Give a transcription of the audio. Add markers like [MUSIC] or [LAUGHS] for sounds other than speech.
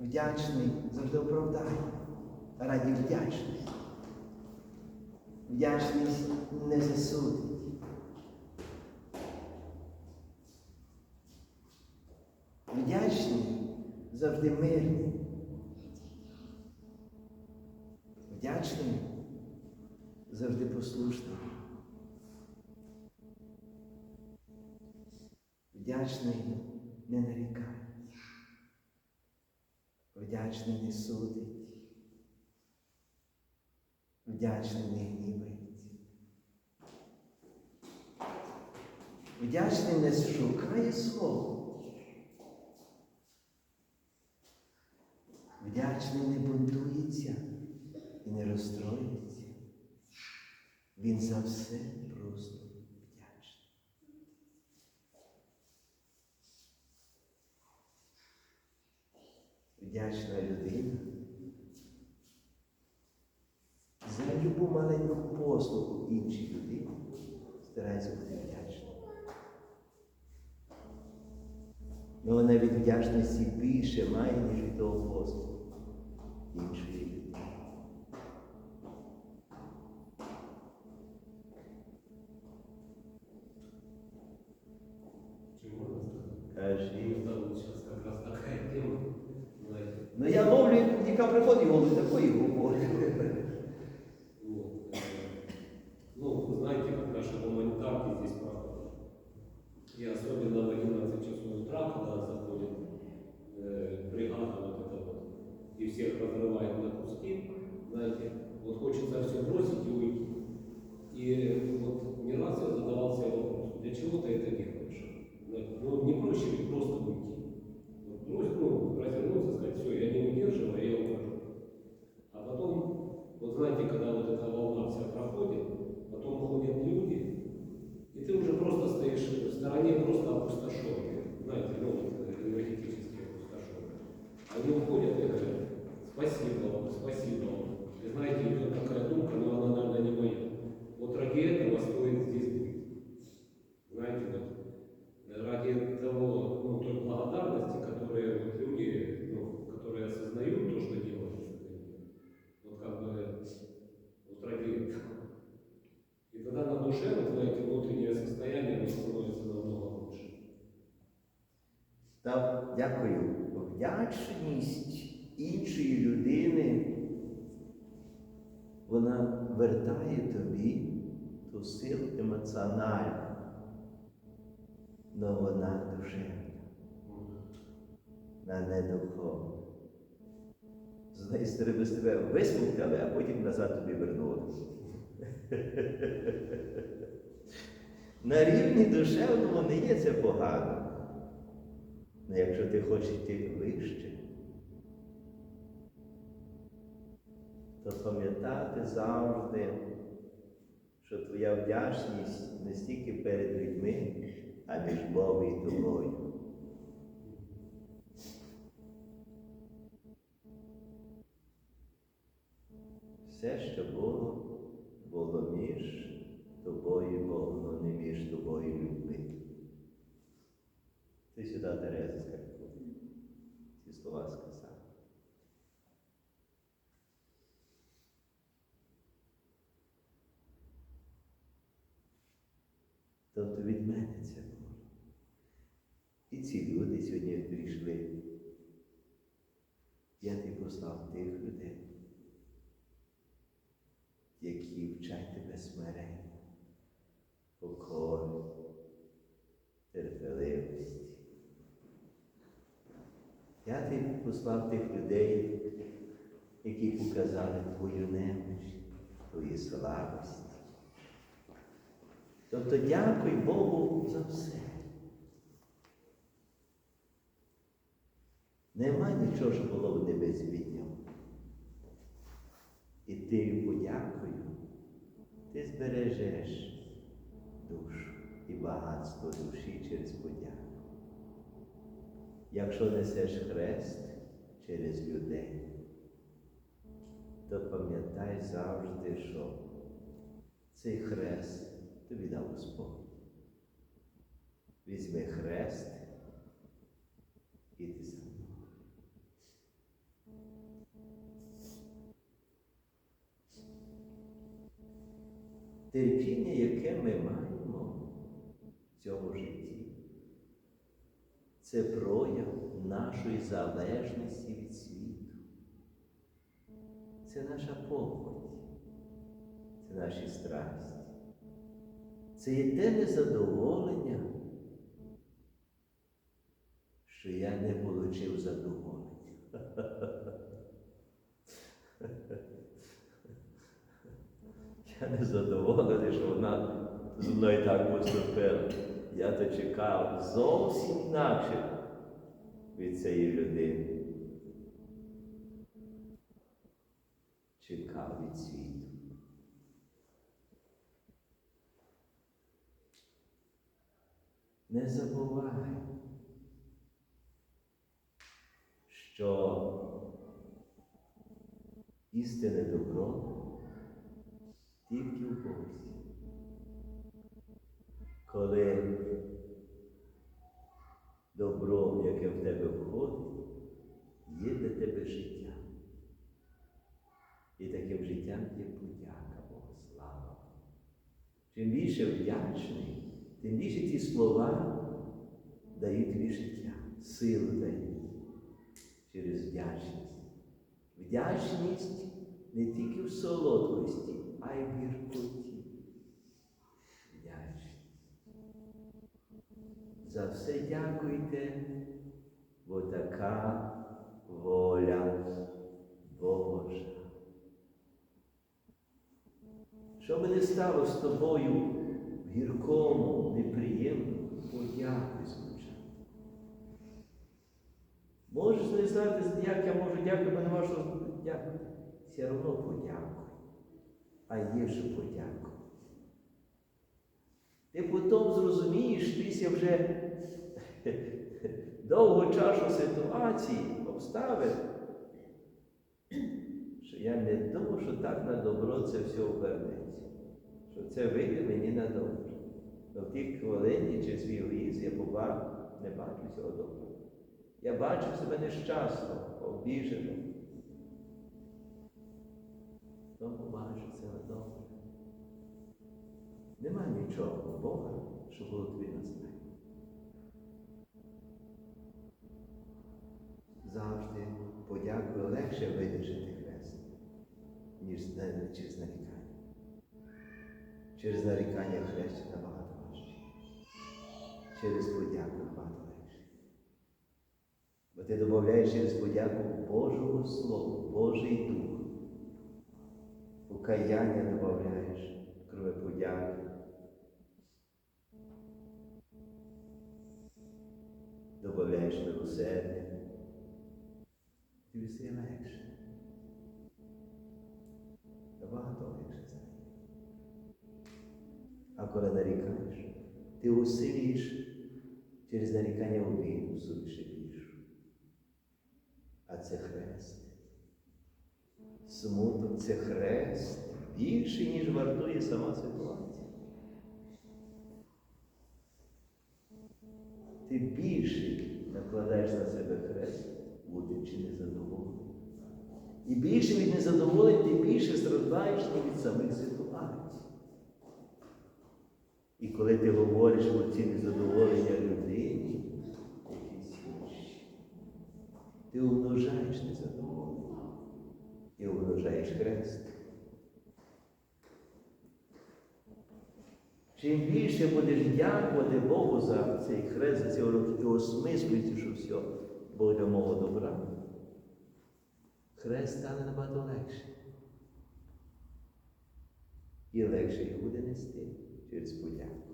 вдячний завжди оправдає. Раді вдячності. Вдячність не засудить. Вдячний завжди мирний. Вдячний завжди послушний. Вдячний не нарікає. Вдячний не судить. Вдячний не гнівається. Вдячний не шукає слова. Вдячний не бунтується і не розстроюється. Він за все просто вдячний. Вдячна людина за любу маленьку послугу іншій людині старається бути вдячна. Ну, вона від вдячності більше має, ніж від того послугу іншої людини. знаете, Ну я ловлю, яка приходить в голову, такої говорю. вот, э, ну, вы знаете, как наши гуманитарки здесь проходят. И особенно в 11 часов утра, когда заходит э, бригада вот эта вот, и всех разрывает на куски, знаете, вот хочется все бросить и уйти. Знаете, когда вот эта волна вся проходит, дякую. Вдячність іншої людини, вона вертає тобі ту силу емоціональну, але вона душевна, вона не духовна. З однієї сторони з тебе висмоктали, а потім назад тобі вернули. [LAUGHS] На рівні душевному не є це погано. Але якщо ти хочеш йти вище, то пам'ятати завжди, що твоя вдячність не стільки перед людьми, а між Богом і тобою. Все, що було, було між тобою Богом, не між тобою людьми. Ти сюди, Тереза, скажи, ці слова сказав. Тобто від мене це було. І ці люди сьогодні прийшли. Я ти послав тих людей, які вчать тебе смирення, покори, терпеливості. Я ти послав тих людей, які показали твою немощ, твою слабость. Тобто дякуй Богу за все. Нема нічого, що було б не без від нього. І ти подякою, ти збережеш душу і багатство душі через подяку. Якщо несеш хрест через людей, то пам'ятай завжди, що цей хрест тобі дав Господь. Візьми хрест і ти за мною. Терпіння, яке ми маємо в цьому житті, це прояв нашої залежності від світу. Це наша похоть, це наші страсті. Це є те незадоволення, що я не отримав задоволення. [LAUGHS] Я не задоволений, що вона зі мною так поступила. Я то чекав зовсім інакше від цієї людини. Чекав від світу. Не забувай, що істинне добро тільки в Бозі. Коли добро, яке в тебе входить, є для тебе життя. І таким життям є подяка Богу, слава. Чим більше вдячний, тим більше ті слова дають тобі життя, силу дають через вдячність. Вдячність не тільки в солодкості, а й в гіркоті. Вдячність. За все дякуйте, бо така воля Божа. Що би не стало з тобою гіркому, неприємному, подякуй звучати. Можеш не знати, як я можу дякувати, бо нема що дякувати. Все одно подякуй. А є що подякувати. Ти потім зрозумієш після вже [LAUGHS] довго часу ситуації, обставин, що я не думав, що так на добро це все обернеться, що це вийде мені на добре. Но в тій хвилині чи свій егоїзм я побачив, не бачу цього добра. Я бачив себе нещасно, обіженим. То побачу це на добре. Нема нічого Бога, що було тобі на зле. Завжди подякую легше видержати хрест, ніж через нарікання. Через нарікання хрест набагато важче. Через подяку набагато легше. Бо ти додаєш через подяку Божого Слова, Божий Дух. Покаяння додаєш, кроме подяки. Добавляєш милосердя. Тобі стає легше. Коли нарікаєш, ти усилюєш через нарікання обіду в собі ще більшу. А це хрест. Смуток це хрест більше, ніж вартує сама ситуація. Ти більше накладаєш на себе хрест, будучи незадоволений. І більше від незадоволень, ти більше страдаєш не від самих ситуацій. І коли ти говориш про ці незадоволення людині, ти умножаєш незадоволення і умножаєш хрест. Чим більше будеш дякувати Богу за цей хрест, за цього року, і осмислюється, що все Бог для мого добра, хрест стане набагато легше. І легше його буде нести через подяку.